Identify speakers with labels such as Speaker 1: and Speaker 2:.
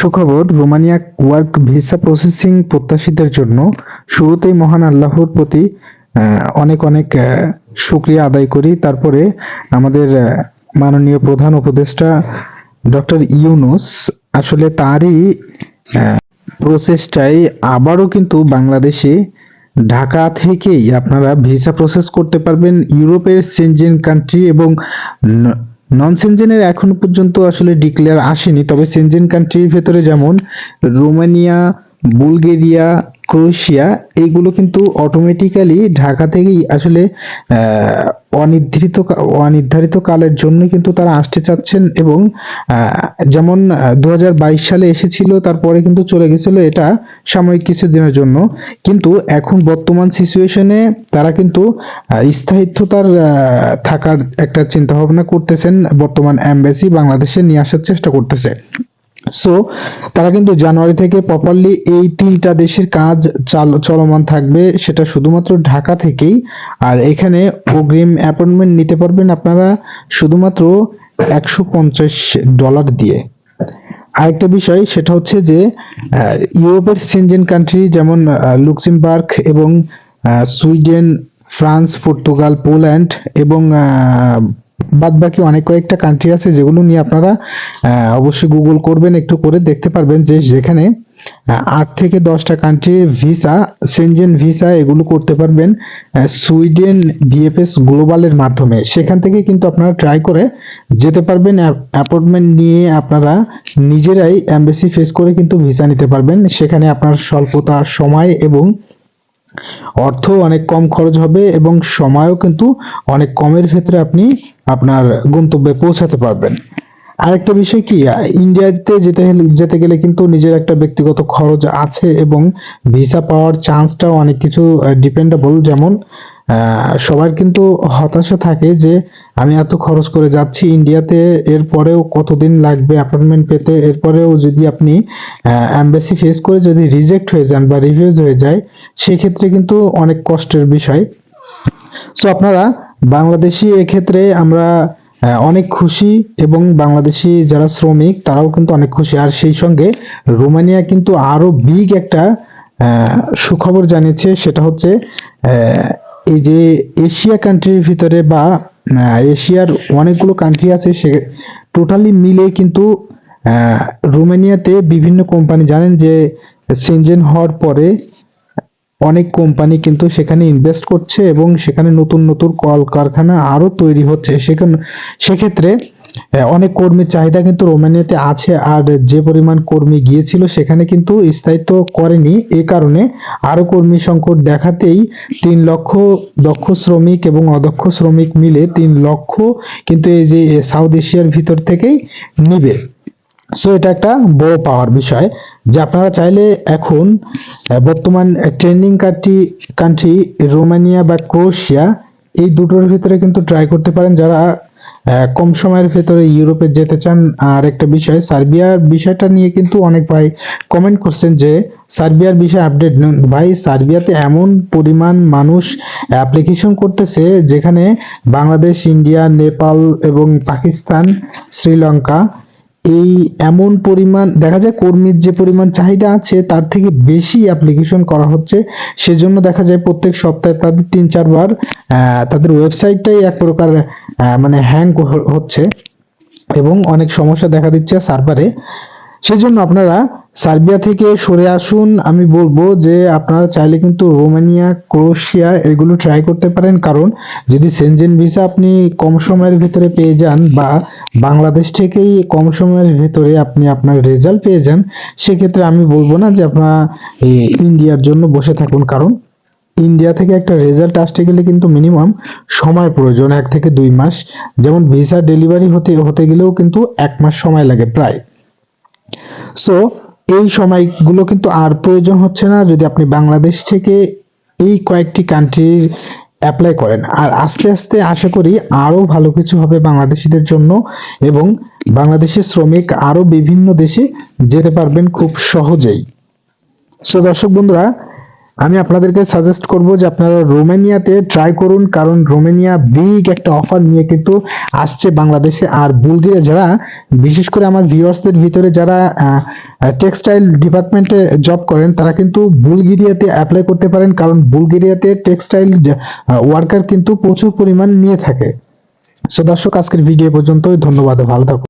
Speaker 1: সুখবর, Romania work visa processing প্রত্যাশীদের জন্য শুরুতেই মহান আল্লাহর প্রতি অনেক অনেক শুকরিয়া আদায় করি। তারপরে আমাদের মাননীয় প্রধান উপদেষ্টা ডক্টর ইউনুস আসলে তারই প্রসেসটাই আবারও কিন্তু বাংলাদেশে, ঢাকা থেকেই আপনারা ভিসা প্রসেস করতে পারবেন। ইউরোপের সেনজেন কান্ট্রি এবং নন সেনজেনের এখনও পর্যন্ত আসলে ডিক্লেয়ার আসেনি, তবে সেনজেন কান্ট্রির ভেতরে যেমন রোমানিয়া বুলগেরিয়া ক্রোয়েশিয়া এইগুলো কিন্তু অটোমেটিক্যালি ঢাকা থেকেই আসলে অনির্ধারিত অনির্ধারিত কালের জন্য কিন্তু তারা আসতে চাচ্ছেন এবং যেমন দুহাজার বাইশ সালে এসেছিল, তারপরে কিন্তু চলে গেছিল এটা সাময়িক কিছুদিনের জন্য। কিন্তু এখন বর্তমান সিচুয়েশনে তারা কিন্তু স্থায়িত্বতার থাকার একটা চিন্তা ভাবনা করতেছেন বর্তমান অ্যাম্বাসি বাংলাদেশে নিয়ে আসার চেষ্টা করতেছে। সো তারা কিন্তু জানুয়ারি থেকে প্রপারলি এই তিনটা দেশের কাজ চাল- চলমান থাকবে, সেটা শুধুমাত্র ঢাকা থেকেই। আর এখানে অগ্রিম অ্যাপয়েন্টমেন্ট নিতে পারবেন আপনারা শুধুমাত্র একশো পঞ্চাশ ডলার দিয়ে। আরেকটা বিষয়, সেটা হচ্ছে যে ইউরোপের সেনজেন কান্ট্রি যেমন লুক্সেমবার্গ এবং সুইডেন, ফ্রান্স, পর্তুগাল, পোল্যান্ড এবং বাদ বাকি অনেক কয়েকটা কান্ট্রি আছে যেগুলো নিয়ে আপনারা অবশ্যই গুগল করবেন, একটু করে দেখতে পারবেন যে যেখানে আট থেকে দশটা কান্ট্রির ভিসা সেনজেন ভিসা এগুলো করতে পারবেন সুইডেন ভিএফএস গ্লোবালের মাধ্যমে। সেখান থেকে কিন্তু আপনারা ট্রাই করে যেতে পারবেন অ্যাপয়েন্টমেন্ট নিয়ে আপনারা নিজেরাই এমবেসি ফেস করে কিন্তু ভিসা নিতে পারবেন। সেখানে আপনার স্বল্পতা, সময় এবং অর্থ অনেক কম খরচ হবে এবং সময়ও কিন্তু অনেক কমের ক্ষেত্রে আপনি আপনার গন্তব্যে পৌঁছাতে পারবেন। আরেকটা বিষয় কি, ইন্ডিয়াতে যেতে যেতে গেলে কিন্তু নিজের একটা ব্যক্তিগত খরচ আছে এবং ভিসা পাওয়ার চান্সটাও অনেক কিছু ডিপেন্ডেবল যেমন সবার কিন্তু হতাশা থাকে যে আমি এত খরচ করে যাচ্ছি ইন্ডিয়াতে, এরপরেও কতদিন লাগবে অ্যাপয়েন্টমেন্ট পেতে? এরপরেও যদি আপনি অ্যাম্বাসি ফেস করে যদি রিজেক্ট হয়ে যান বা রিভিউজ হয়ে যায়, সেক্ষেত্রে কিন্তু অনেক কষ্টের বিষয়। সো আপনারা বাংলাদেশি এক্ষেত্রে আমরা অনেক খুশি এবং বাংলাদেশি যারা শ্রমিক, তারাও কিন্তু অনেক খুশি। আর সেই সঙ্গে রোমানিয়া কিন্তু আরও বিগ একটা সুখবর জানিয়েছে, সেটা হচ্ছে এই যে এশিয়া কান্ট্রির ভিতরে বা এশিয়ার অনেকগুলো কান্ট্রি আছে, সে টোটালি মিলে কিন্তু রোমানিয়াতে বিভিন্ন কোম্পানি জানেন যে সেনজেন হওয়ার পরে অনেক কোম্পানি কিন্তু সেখানে ইনভেস্ট করছে এবং সেখানে নতুন নতুন কলকারখানা আরও তৈরি হচ্ছে। সেখানে সেক্ষেত্রে অনেক কর্মীর চাহিদা কিন্তু রোমানিয়াতে আছে আর যে পরিমাণ কর্মী গিয়েছিল সেখানে কিন্তু স্থায়িত্ব করেনি। এ কারণে আরও কর্মী সংকট দেখাতেই তিন লক্ষ দক্ষ শ্রমিক এবং অদক্ষ শ্রমিক মিলে তিন লক্ষ কিন্তু এই যে সাউথ এশিয়ার ভিতর থেকেই নিবে। সো এটা একটা বড় পাওয়ার বিষয়। যে আপনারা চাইলে এখন বর্তমান ট্রেন্ডিং কান্ট্রি কান্ট্রি রোমানিয়া বা ক্রোয়েশিয়া, এই দুটোর ভিতরে কিন্তু ট্রাই করতে পারেন। যারা কম সময়ের ভেতরে ইউরোপে যেতে চান। আর একটা বিষয়, সার্বিয়ার বিষয়টা নিয়ে কিন্তু অনেক ভাই কমেন্ট করছেন যে, সার্বিয়ার বিষয়ে আপডেট ভাই, সার্বিয়াতে এমন পরিমাণ মানুষ অ্যাপ্লিকেশন করতেছে যেখানে বাংলাদেশ, ইন্ডিয়া, নেপাল এবং পাকিস্তান, শ্রীলঙ্কা এই এমন পরিমাণ, দেখা যায় কর্মীর যে পরিমাণ চাহিদা আছে, তার থেকে বেশি অ্যাপ্লিকেশন করা হচ্ছে। সেজন্য দেখা যায় প্রত্যেক সপ্তাহে তাদের তিন, চারবার তাদের ওয়েবসাইটটাই এক প্রকার মানে হ্যাং হচ্ছে। এবং অনেক সমস্যা দেখা দিচ্ছে সার্ভারে সেজন্য আপনারা সার্বিয়া থেকে সরে আসুন। আমি বলব যে আপনারা চাইলে কিন্তু রোমানিয়া, ক্রোয়েশিয়া এগুলো ট্রাই করতে পারেন। কারণ যদি সেনজেন ভিসা আপনি কম সময়ের ভিতরে পেয়ে যান বা বাংলাদেশ থেকেই কম সময়ের ভিতরে আপনি আপনার রেজাল্ট পেয়ে যান, সেক্ষেত্রে আমি বলব না যে আপনারা ইন্ডিয়ার জন্য বসে থাকুন। কারণ ইন্ডিয়া থেকে একটা রেজাল্ট আসতে গেলে কিন্তু মিনিমাম সময় প্রয়োজন, এক থেকে দুই মাস। যেমন ভিসা ডেলিভারি হতে হতে গেলেও কিন্তু এক মাস সময় লাগে প্রায়। সো এই সময়গুলো কিন্তু আর প্রয়োজন হচ্ছে না যদি আপনি বাংলাদেশ থেকে এই কয়েকটি কান্ট্রির অ্যাপ্লাই করেন। আর আস্তে আস্তে আশা করি আরও ভালো কিছু হবে বাংলাদেশিদের জন্য এবং বাংলাদেশের শ্রমিক আরও বিভিন্ন দেশে যেতে পারবেন খুব সহজেই। সো দর্শক বন্ধুরা আমি আপনাদেরকে সাজেস্ট করব যে আপনারা রোমানিয়াতে ট্রাই করুন, কারণ রোমানিয়া বিগ একটা অফার নিয়ে কিন্তু আসছে বাংলাদেশে আর বুলগেরিয়া যারা, বিশেষ করে আমার ভিউয়ার্সদের ভিতরে যারা টেক্সটাইল ডিপার্টমেন্টে জব করেন, তারা কিন্তু বুলগেরিয়াতে অ্যাপ্লাই করতে পারেন, কারণ বুলগেরিয়াতে টেক্সটাইল ওয়ার্কার কিন্তু প্রচুর পরিমাণ নিয়ে থাকে। সো দর্শক, আজকের ভিডিও পর্যন্তই। ধন্যবাদ, ভালো থাকুন।